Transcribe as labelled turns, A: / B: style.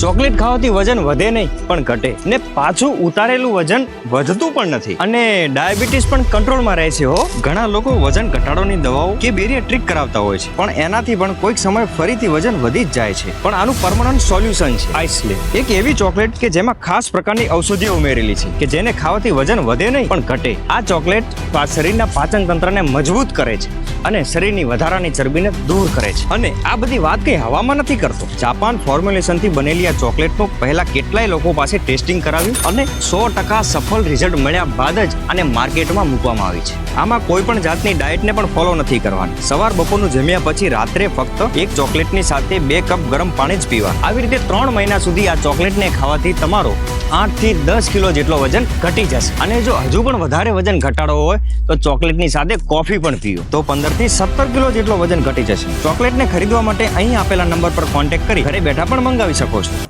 A: Chocolate ખાવાથી વજન વધે નહીં, પણ ઘટે. ને પાછું ઉતારેલું વજન વધતું પણ નથી. અને ડાયાબિટીસ પણ કંટ્રોલમાં રહે છે, હો. ઘણા લોકો વજન ઘટાડોની દવાઓ કે બેરિયાટ્રિક કરાવતા હોય છે, પણ એનાથી પણ કોઈક સમય ફરીથી વજન વધી જ જાય છે. પણ આનું પરમનન્ટ સોલ્યુશન છે આઈસલે એક એવી ચોકલેટ કે જેમાં ખાસ પ્રકારની ઔષધિઓ ઉમેરેલી છે, કે જેને ખાવાથી વજન વધે નહીં, પણ ઘટે. આ ચોકલેટ શરીરના પાચન તંત્રને મજબૂત કરે છે. અને શરીરની વધારાની ચરબીને દૂર કરે છે. અને આ બધી વાત કઈ હવામાં નથી કરતો. જાપાન ફોર્મ્યુલેશનથી બનેલી આ ચોકલેટનું પહેલા કેટલાય લોકો પાસે ટેસ્ટિંગ કરાવ્યું અને સો ટકા સફળ રિઝલ્ટ મળ્યા બાદ જ આને માર્કેટમાં મૂકવામાં આવી છે. આમાં કોઈ પણ જાતની ડાયટને પણ ફોલો નથી કરવાની. સવાર બપોરનું જમ્યા પછી રાત્રે ફક્ત એક ચોકલેટની સાથે બે કપ ગરમ પાણી જ પીવા. આવી રીતે ત્રણ મહિના સુધી આ ચોકલેટને ખાવાથી તમારો આઠથી દસ કિલો જેટલો વજન ઘટી જશે. અને જો હજુ પણ વધારે વજન ઘટાડવો હોય, તો ચોકલેટની સાથે કોફી પણ પીઓ. તો પંદરથી સત્તર કિલો જેટલો વજન ઘટી જશે. ચોકલેટને ખરીદવા માટે અહીં આપેલા નંબર પર કોન્ટેક્ટ કરી ઘરે બેઠા પણ મંગાવી શકો છો.